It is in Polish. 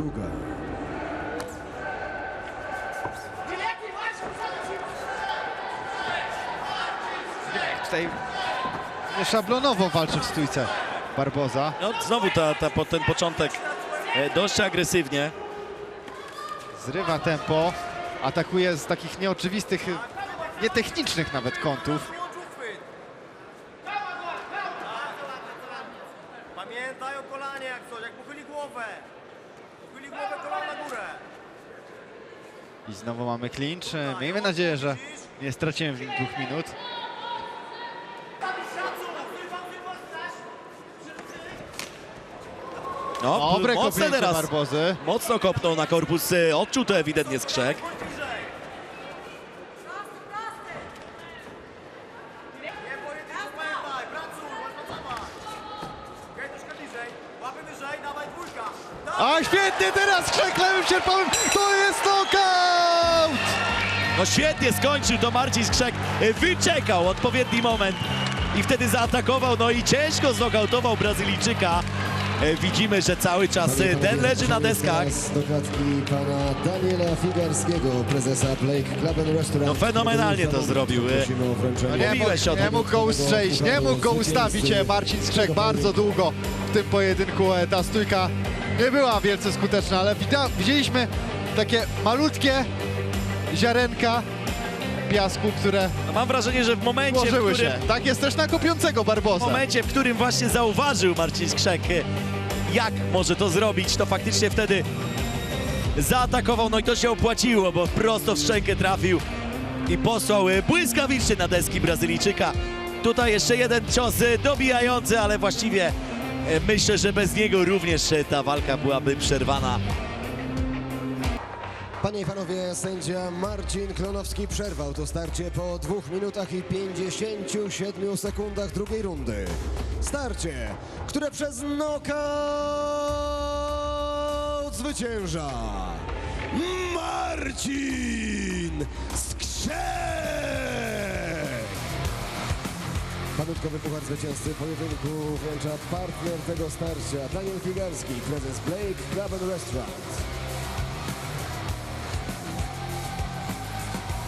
druga. Tutaj szablonowo walczy w stójce Barboza. No, znowu ta, ta, ten początek e, dość agresywnie. Zrywa tempo, atakuje z takich nieoczywistych, nietechnicznych nawet kątów. Pamiętaj o kolanie jak coś, jak pochyli głowę. Pochyli głowę, kolana na górę. I znowu mamy clinch. Miejmy nadzieję, że nie stracimy w nim dwóch minut. No, Dobre mocno kopnięcie teraz. Barbozy. Mocno kopnął na korpus, e, odczuł to ewidentnie skrzek. A świetnie teraz Krzek lewym sierpowym. To jest knockout! No świetnie skończył to Marcin Skrzek. Wyczekał odpowiedni moment i wtedy zaatakował. No i ciężko znokautował Brazylijczyka. Widzimy, że cały czas e, ten leży na deskach. Do klatki pana Daniela Figarskiego, prezesa Blake Club and Restaurant. No fenomenalnie to zrobił. No nie, mógł, nie mógł go ustrzelić, nie mógł go ustawić Marcin Skrzek bardzo długo w tym pojedynku. E, Ta stójka nie była wielce skuteczna, ale widzieliśmy takie malutkie ziarenka piasku, które No mam wrażenie, że w momencie, w którym, się. Tak jest też na kopiącego w Barbosa. momencie, w którym właśnie zauważył Marcin Skrzek, e, jak może to zrobić, to faktycznie wtedy zaatakował. No i to się opłaciło, bo prosto w szczękę trafił i posłał e, błyskawicznie na deski Brazylijczyka. Tutaj jeszcze jeden cios dobijający, ale właściwie myślę, że bez niego również e, ta walka byłaby przerwana. Panie i panowie, sędzia Marcin Klonowski przerwał to starcie po 2 minutach i 57 sekundach drugiej rundy. Starcie, które przez knockout zwycięża Marcin Skrzek! Pamiątkowy puchar zwycięzcy pojedynku wręcza partner tego starcia Daniel Figarski, prezes Blake Club Restaurant.